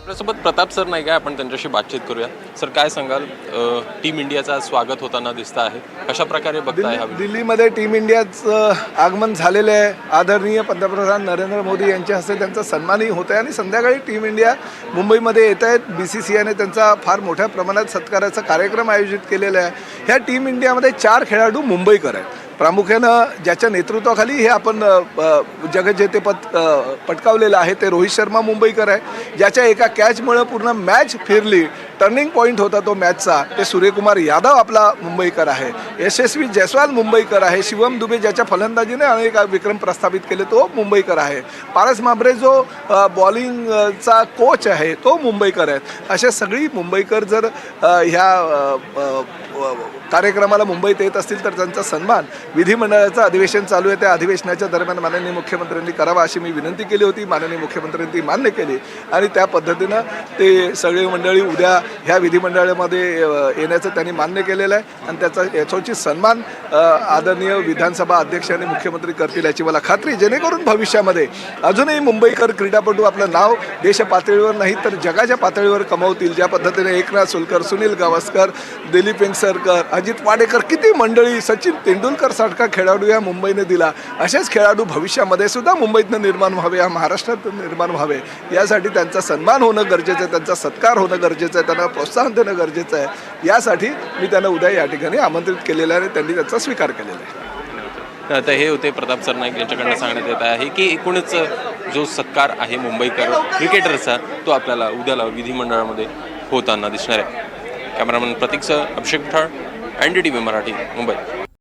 आपल्यासोबत प्रताप सर नाही काय आपण त्यांच्याशी बातचीत करूया. सर काय सांगाल? टीम इंडियाचं स्वागत होताना दिसत आहे. कशा प्रकारे बघताय हा दिल्ली दिल्लीमध्ये टीम इंडियाचं आगमन झालेलं आहे. आदरणीय पंतप्रधान नरेंद्र मोदी यांच्या हस्ते त्यांचा सन्मानही होत आहे आणि संध्याकाळी टीम इंडिया मुंबईमध्ये येत आहेत. बी सी सी आयने त्यांचा फार मोठ्या प्रमाणात सत्काराचा कार्यक्रम आयोजित केलेला आहे. ह्या टीम इंडियामध्ये चार खेळाडू मुंबईकर आहेत. प्रामुख्यानं ज्याच्या नेतृत्वाखाली हे आपण अ, जगज्जेतेपद पटकावलेलं आहे ते रोहित शर्मा मुंबईकर आहे. ज्याच्या एका कॅचमुळं पूर्ण मॅच फिरली. टर्निंग पॉईंट होता तो मॅचचा ते सूर्यकुमार यादव आपला मुंबईकर आहे. यशस्वी जयस्वाल मुंबईकर आहे. शिवम दुबे ज्याच्या फलंदाजीने अनेक विक्रम प्रस्थापित केले तो मुंबईकर आहे. पारस माबरे जो बॉलिंगचा कोच आहे तो मुंबईकर आहे. अशा सगळी मुंबईकर जर ह्या कार्यक्रमाला मुंबईत येत असतील तर त्यांचा सन्मान विधिमंडळाचं अधिवेशन चालू आहे. त्या अधिवेशनाच्या दरम्यान माननीय मुख्यमंत्र्यांनी करावा अशी मी विनंती केली होती. माननीय मुख्यमंत्र्यांनी ती मान्य केली. आणि त्या पद्धतीनं ते सगळी मंडळी उद्या ह्या विधिमंडळामध्ये येण्याचं त्यांनी मान्य केलेलं आहे आणि त्याचा याच्यावरची सन्मान आदरणीय विधानसभा अध्यक्ष आणि मुख्यमंत्री करतील याची मला खात्री. जेणेकरून भविष्यामध्ये अजूनही मुंबईकर क्रीडापटू आपलं नाव देश पातळीवर नाही तर जगाच्या पातळीवर कमावतील. ज्या पद्धतीने एकनाथ सुलकर सुनील गावस्कर दिलीप वेंगसरकर अजित वाडेकर किती मंडळी सचिन तेंडुलकर सारखा खेळाडू या मुंबईने दिला असेच खेळाडू भविष्यामध्ये सुद्धा मुंबईतनं निर्माण व्हावे या महाराष्ट्रात निर्माण व्हावे यासाठी त्यांचा सन्मान होणं गरजेचं आहे त्यांचा सत्कार होणं गरजेचं आहे त्यांना प्रोत्साहन देणं गरजेचं आहे. यासाठी मी त्यांना उद्या या ठिकाणी आमंत्रित केलेलं आहे आणि त्यांनी त्याचा स्वीकार केलेला आहे. आता हे होते प्रताप सर नाईक यांच्याकडनं सांगण्यात येत आहे की एकूणच जो सत्कार आहे मुंबईकर क्रिकेटरचा तो आपल्याला उद्याला विधिमंडळामध्ये होताना दिसणार आहे. Cameraman प्रतीकसह Abhishek Thal N D T V Marathi Mumbai.